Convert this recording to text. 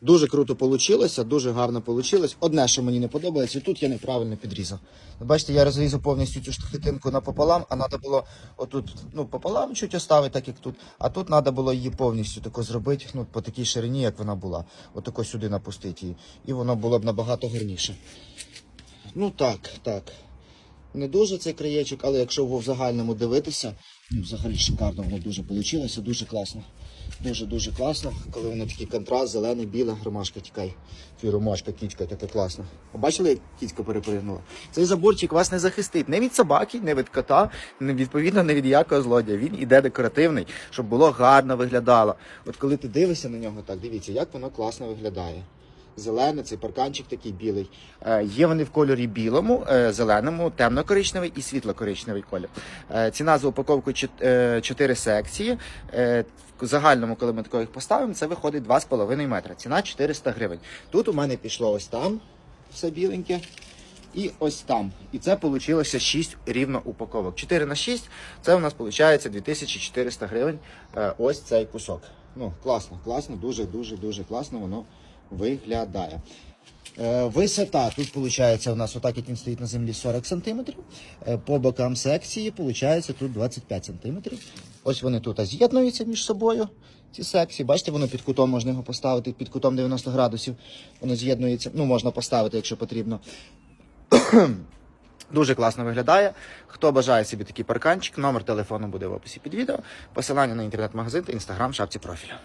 Дуже круто вийшло, дуже гарно вийшло. Одне, що мені не подобається, тут я неправильно підрізав. Бачите, я розрізав повністю цю штахетинку напополам, а треба було отут ну, пополам чуть оставити, так як тут. А тут треба було її повністю тако зробити, ну, по такій ширині, як вона була. Отако сюди напустити її. І воно було б набагато гарніше. Ну так, так. Не дуже цей краєчок, але якщо в загальному дивитися, ну, взагалі шикарно воно дуже вийшло, дуже класно. Дуже-дуже класно, коли воно такий контраст, зелений, біла, ромашка тікай. Фі, ромашка, кічка, така класна. Побачили, як кіцька перепригнула? Цей заборчик вас не захистить не від собаки, не від кота, не відповідно не від якого злодія. Він іде декоративний, щоб було гарно виглядало. От коли ти дивишся на нього, так дивіться, як воно класно виглядає зелений, цей парканчик такий білий. Е, Є вони в кольорі білому, е, зеленому, темно-коричневий і світло-коричневий колір. Е, Ціна за упаковку 4 секції. В загальному, коли ми тако їх поставимо, це виходить 2,5 метра. Ціна 400 гривень. Тут у мене пішло ось там все біленьке. І ось там. І це вийшло 6 рівно упаковок. 4 на 6 це у нас виходить 2400 гривень. Ось цей кусок. Ну, класно, класно, дуже, дуже, дуже класно воно виглядає. Е, Висота тут виходить у нас, отак як він стоїть на землі, 40 см. По бокам секції виходить тут 25 см. Ось вони тут з'єднуються між собою. Ці секції, бачите, воно під кутом можна його поставити, під кутом 90 градусів. Воно з'єднується. Ну, можна поставити, якщо потрібно. Дуже класно виглядає. Хто бажає собі такий парканчик, номер телефону буде в описі під відео. Посилання на інтернет-магазин та інстаграм в шапці профіля.